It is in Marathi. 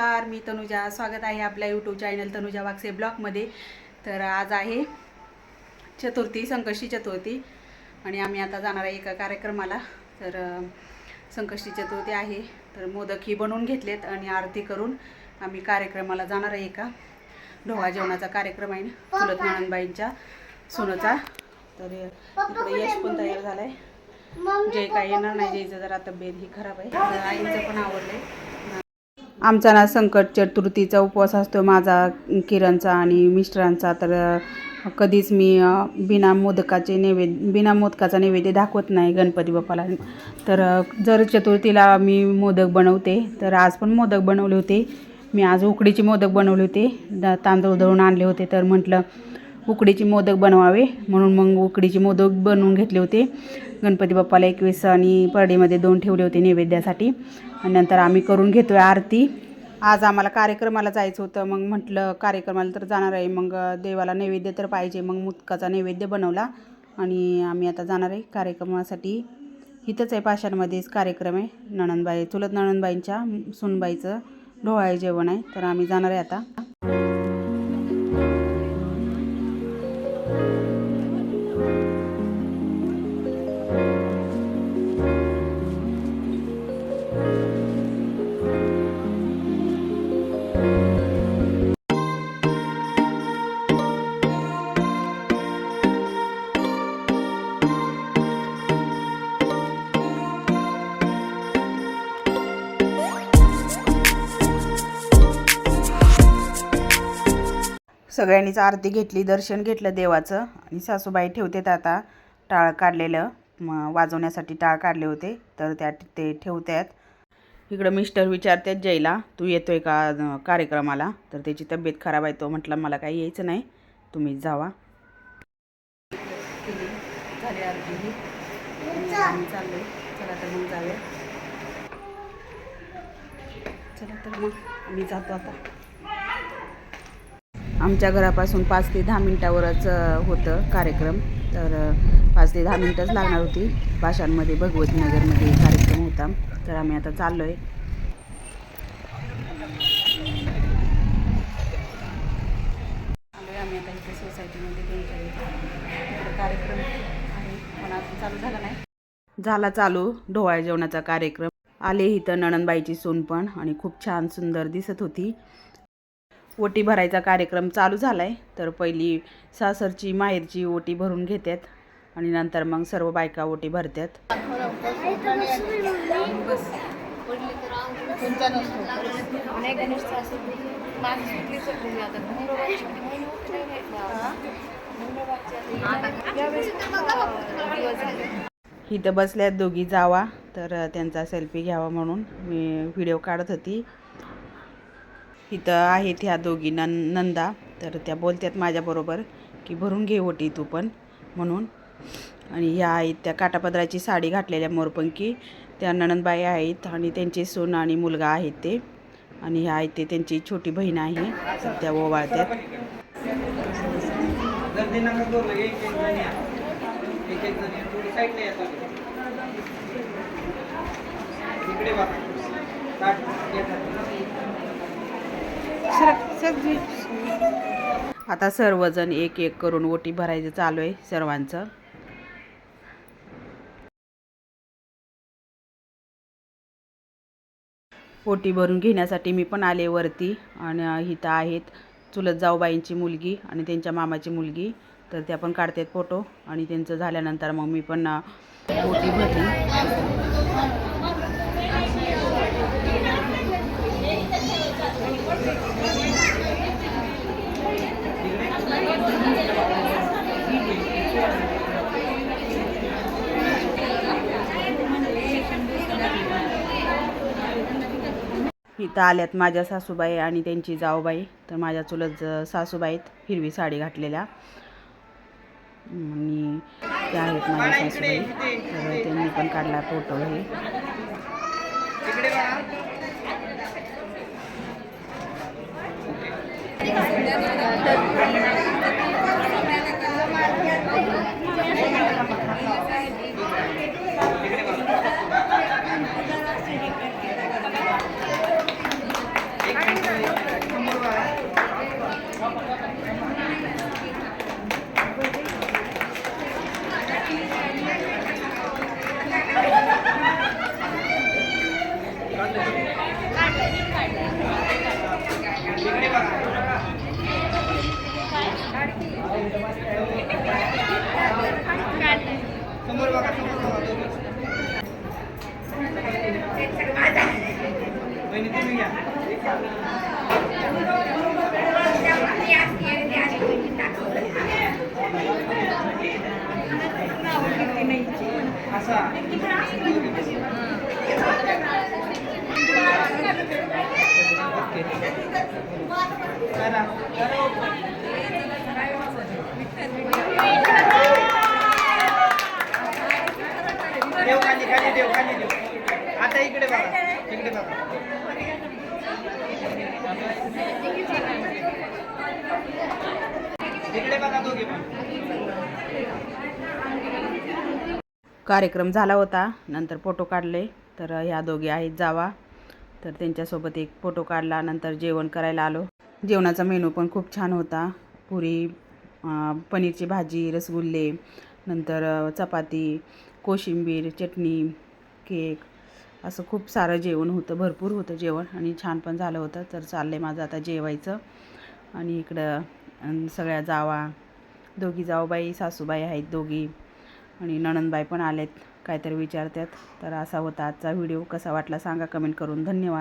नमस्कार मी तनुजा. स्वागत आहे आपल्या यूट्यूब चॅनल तनुजा वागसे ब्लॉगमध्ये तर आज आहे चतुर्थी संकष्टी चतुर्थी. आणि आम्ही आता जाणार आहे एका कार्यक्रमाला. तर संकष्टी चतुर्थी आहे. तर मोदक ही बनवून घेतलेत आणि आरती करून आम्ही कार्यक्रमाला जाणार आहे एका ढोळा जेवणाचा कार्यक्रम आहे ना चुलत नणंदबाईंच्या सुनचा. तर इकडे यश पण तयार झालं आहे जे काही येणार नाही जयचं जरा तब्येत ही खराब आहे. आईचं पण आवडलंय. आमचा ना संकट चतुर्थीचा उपवास असतो माझा किरणचा आणि मिस्टरांचा. तर कधीच मी बिना मोदकाचे नैवेद्य बिना मोदकाचा नैवेद्य दाखवत नाही गणपती बाप्पाला. तर जर चतुर्थीला मी मोदक बनवते तर आज पण मोदक बनवले होते. मी आज उकडीचे मोदक बनवले होते दा- तांदूळ दळून आणले होते. तर म्हटलं उकडीचे मोदक बनवावे. म्हणून मग उकडीचे मोदक बनवून घेतले होते. गणपती बाप्पाला एकवीस आणि परडीमध्ये दोन ठेवले होते नैवेद्यासाठी. आणि नंतर आम्ही करून घेतो आहे आरती. आज आम्हाला कार्यक्रमाला जायचं होतं. मग म्हटलं कार्यक्रमाला तर जाणार आहे. मग देवाला नैवेद्य तर पाहिजे. मग मुतकाचा नैवेद्य बनवला. आणि आम्ही आता जाणार आहे कार्यक्रमासाठी. इथंच आहे पाषाणमध्येच कार्यक्रम आहे. नणंदबाई चुलत नणंदबाईंच्या सुनबाईचं डोहाळे जेवण आहे. तर आम्ही जाणार आहे आता. सगळ्यांनीच आरती घेतली दर्शन घेतलं देवाचं. आणि सासूबाई ठेवतेत आता टाळ काढलेलं. म वाजवण्यासाठी टाळ काढले होते तर त्या ते ठेवतात इकडं मिस्टर विचारतात जयला तू येतोय का कार्यक्रमाला? तर त्याची तब्येत खराब आहे तो म्हटलं मला काही यायचं नाही तुम्हीच जावा. झाली आरती चाललोय. चला तर मग जाऊया. चला तर मग आम्ही जातो आता. आमच्या घरापासून पाच ते दहा मिनटावरच होतं कार्यक्रम. तर पाच ते दहा मिनटंच लागणार होती. भाषांमध्ये भगवती नगरमध्ये कार्यक्रम होता. तर आम्ही आता चाललो आहे आम्ही आता इथे सोसायटीमध्ये त्यांच्या कार्यक्रम आहे. पण अजून चालू झाला नाही. झाला चालू. ढोवाळ जेवणाचा कार्यक्रम. आले इथं नणंदबाईची सून पण आणि खूप छान सुंदर दिसत होती. ओटी भरायचा कार्यक्रम चालू झाला आहे तर पहिली सासरची माहेरची ओटी भरून घेतात आणि नंतर मग सर्व बायका ओटी भरतात इथं बसल्यात दोघी जावा तर त्यांचा सेल्फी घ्यावा म्हणून मी व्हिडिओ काढत होती. इथं आहेत ह्या दोघी नं नंदा. तर त्या बोलतात माझ्याबरोबर की भरून घे ओटी तू पण म्हणून. आणि ह्या आहेत त्या काटापदराची साडी घातलेल्या मोरपंकी त्या नणंदबाई आहेत आणि त्यांचे सून आणि मुलगा आहेत ते. आणि ह्या आहेत ते त्यांची छोटी बहीण आहे. तर त्या ओवाळतात इकडे आता सर्वजण एक एक करून ओटी भरायचं चालू आहे सर्वांचं. ओटी भरून घेण्यासाठी मी पण आले वरती आणि इथं आहेत चुलत जाऊबाईंची मुलगी आणि त्यांच्या मामाची मुलगी. तर त्या पण काढतात फोटो आणि त्यांचं झाल्यानंतर मग मी पण ओटी भरली. इथं आल्यात माझ्या सासूबाई आणि त्यांची जाऊबाई. तर माझ्या चुलत ज- सासूबाई आहेत हिरवी साडी घातलेल्या. आणि त्या आहेत माझ्या सासूबाई. तर त्यांनी पण काढला फोटो हे. इकडे बघा Dia bukannya dia, dia bukannya dia. आता इकडे बघा. इकडे बघा. इकडे बघा दोघे कार्यक्रम झाला होता. नंतर फोटो काढले. तर ह्या दोघे आहेत जावा. तर त्यांच्यासोबत एक फोटो काढला. नंतर जेवण करायला आलो. जेवणाचा मेनू पण खूप छान होता. पुरी पनीरची भाजी रसगुल्ले. नंतर चपाती कोशिंबीर चटणी केक. असं खूप सारं जेवण होतं भरपूर होतं जेवण आणि छान पण झालं होतं. तर चाललं आहे माझं आता जेवायचं. आणि इकडं सगळ्या जावा दोघी जाऊबाई सासूबाई आहेत दोघी. आणि नणंदबाई पण आलेत काहीतरी विचारतात. तर असा होता आजचा व्हिडिओ. कसा वाटला सांगा कमेंट करून. धन्यवाद.